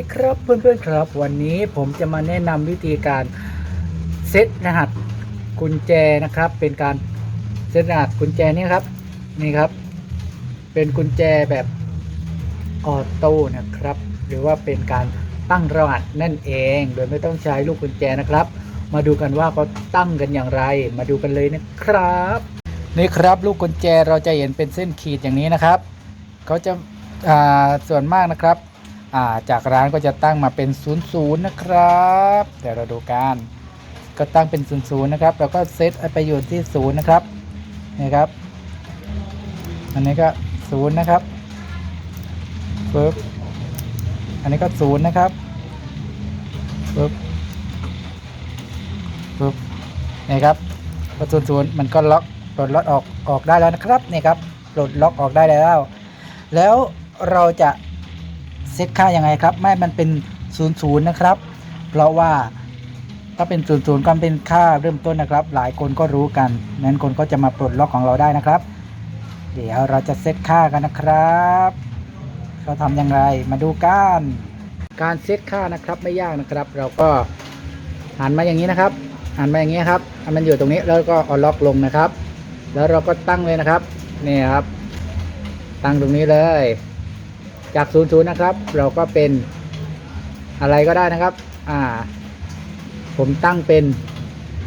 ดีครับเพื่อนๆครับ วันนี้ผมจะมาแนะนำวิธีการเซตรหัสกุญแจนะครับ เป็นการเซตรหัสกุญแจนี่ครับนี่ครับ เป็นกุญแจแบบออโต้นะครับ หรือว่าเป็นการตั้งรหัสนั่นเอง โดยไม่ต้องใช้ลูกกุญแจนะครับ มาดูกันว่าเขาตั้งกันอย่างไร มาดูกันเลยนะครับนี่ครับลูกกุญแจเราจะเห็นเป็นเส้นขีดอย่างนี้นะครับเขาจะอ่าส่วนมากนะครับ จากร้านก็จะตั้งมาเป็น 0 0 นะครับ เดี๋ยวเราดูกันก็ตั้งเป็น 0 0 นะครับ แล้วก็เซตไปอยู่ที่0นะครับนี่ครับ อันนี้ก็ 0 นะครับปึ๊บอันนี้ก็ 0 นะครับปึ๊บปึ๊บนี่ครับพอศูนย์ศูนย์มันก็ล็อกปลดล็อกออกออกได้แล้วนะครับนี่ครับปลดล็อกออกได้แล้ว แล้วเราจะ ซตค่ายังไงครับ ไม่มันเป็น0 0นย์นะครับ เพราะว่าถ้าเป็น0 0ก็เป็นค่าเริ่มต้นนะครับ หลายคนก็รู้กันนั้นคนก็จะมาปลดล็อกของเราได้นะครับ เดี๋ยวเราจะเซตค่ากันนะครับเราทำอย่างไรมาดูกันการเซตค่านะครับไม่ยากนะครับ เราก็หันมาอย่างนี้นะครับหันมาอย่างนี้ครับมันอยู่ตรงนี้แล้วก็เอาล็อกลงนะครับ แล้วเราก็ตั้งเลยนะครับนี่ครับ ตั้งตรงนี้เลย จาก0 0นะครับ เราก็เป็นอะไรก็ได้นะครับ อ่า ผมตั้งเป็น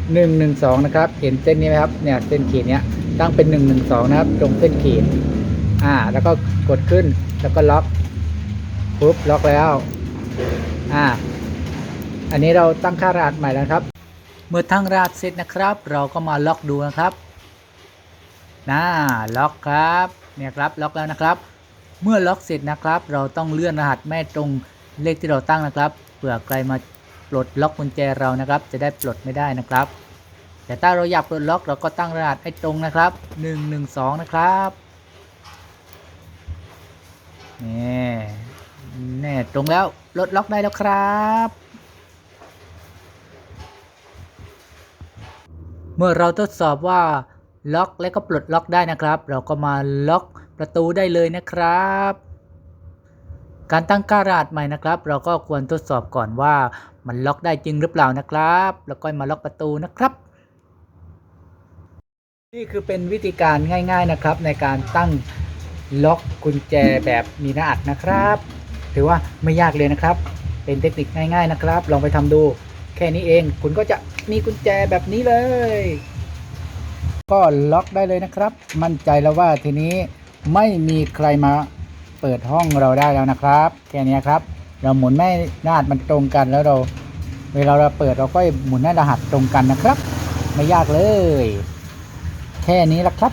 1 1 2นะครับ เห็นเส้นนี้ไหมครับ เนี่ยเส้นขีดเนี้ยตั้งเป็น1 1 2นะครับ ตรงเส้นขีด อ่า แล้วก็กดขึ้น แล้วก็ล็อก ปุ๊บ ล็อกแล้ว อ่า อันนี้เราตั้งค่ารหัสใหม่แล้วครับ เมื่อตั้งรหัสเสร็จนะครับ เราก็มาล็อกดูนะครับน่าล็อกครับ เนี่ยครับ ล็อกแล้วนะครับ เมื่อล็อกเสร็จนะครับ เราต้องเลื่อนรหัสแม่ตรงเลขที่เราตั้งนะครับเผื่อใครมาปลดล็อกกุญแจเรานะครับ จะได้ปลดไม่ได้นะครับ แต่ถ้าเราอยากปลดล็อกเราก็ตั้งรหัสให้ตรงนะครับ 112 นะครับนี่แน่ตรงแล้วปลดล็อกได้แล้วครับเมื่อเราทดสอบว่าล็อกและก็ปลดล็อกได้นะครับ เราก็มาล็อก ประตูได้เลยนะครับ การตั้งค่ารหัสใหม่นะครับ เราก็ควรทดสอบก่อนว่ามันล็อกได้จริงหรือเปล่านะครับ แล้วก็มาล็อกประตูนะครับ นี่คือเป็นวิธีการง่าย ๆนะครับ ในการตั้งล็อกกุญแจแบบมีรหัสนะครับ ถือว่าไม่ยากเลยนะครับ เป็นเทคนิคง่ายๆนะครับ ลองไปทำดูแค่นี้เอง คุณก็จะมีกุญแจแบบนี้เลย ก็ล็อกได้เลยนะครับ มั่นใจแล้วว่าทีนี้ ไม่มีใครมาเปิดห้องเราได้แล้วนะครับ แค่นี้ครับ เราหมุนแม่นาดมันตรงกันแล้วเรา เวลาเราเปิดเราก็หมุนแม่รหัสตรงกันนะครับ ไม่ยากเลย แค่นี้ละครับ